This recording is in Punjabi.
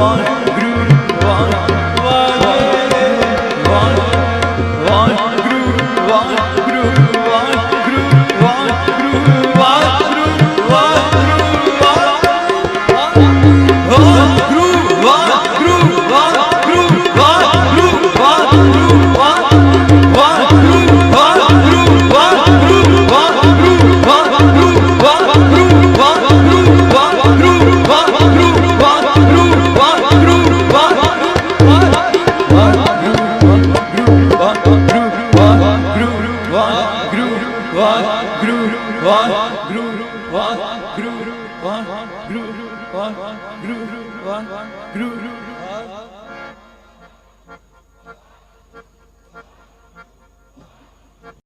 one. Oh. one, groove, one, groove, one, groove, one, groove.